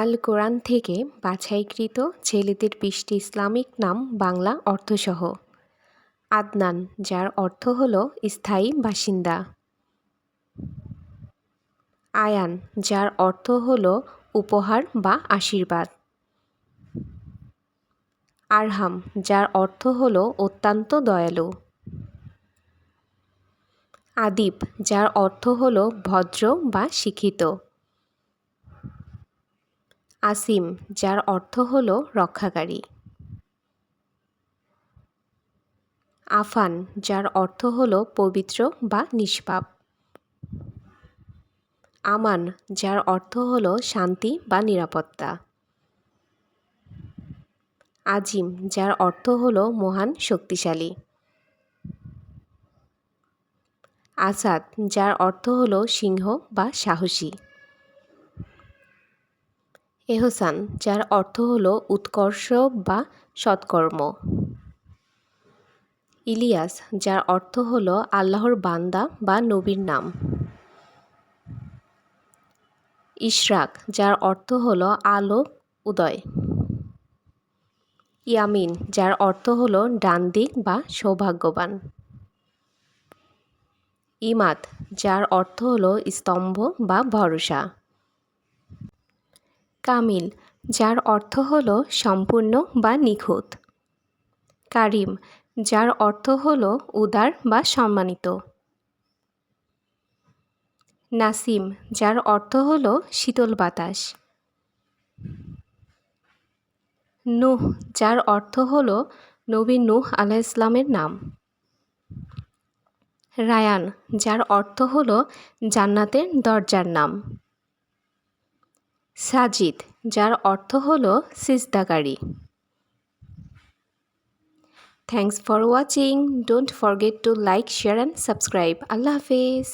আল কোরআন থেকে বাছাইকৃত ছেলেদের বিশটি ইসলামিক নাম বাংলা অর্থসহ। আদনান, যার অর্থ হল স্থায়ী বাসিন্দা। আয়ান, যার অর্থ হল উপহার বা আশীর্বাদ। আরহাম, যার অর্থ হল অত্যন্ত দয়ালু। আদিব, যার অর্থ হল ভদ্র বা শিক্ষিত। আসিম, যার অর্থ হল রক্ষাকারী। আফান, যার অর্থ হল পবিত্র বা নিষ্পাপ। আমান, যার অর্থ হল শান্তি বা নিরাপত্তা। আজিম, যার অর্থ হল মহান শক্তিশালী। আসাদ, যার অর্থ হল সিংহ বা সাহসী। এহসান যার অর্থ হল উৎকর্ষ বা সৎকর্ম। ইলিয়াস, যার অর্থ হল আল্লাহর বান্দা বা নবীর নাম। ইশরাক, যার অর্থ হল আলো, উদয়। ইয়ামিন, যার অর্থ হল ডান দিক বা সৌভাগ্যবান। ইমাদ যার অর্থ হল স্তম্ভ বা ভরসা। কামিল, যার অর্থ হল সম্পূর্ণ বা নিখুঁত। কারিম, যার অর্থ হল উদার বা সম্মানিত। নাসিম, যার অর্থ হল শীতল বাতাস। নুহ, যার অর্থ হল নবী নুহ আলাহ ইসলামের নাম। রায়ান, যার অর্থ হল জান্নাতের দরজার নাম। সাজিদ, যার অর্থ হল সিজদাকারী thanks for watching don't forget to like share and subscribe Allah Hafiz.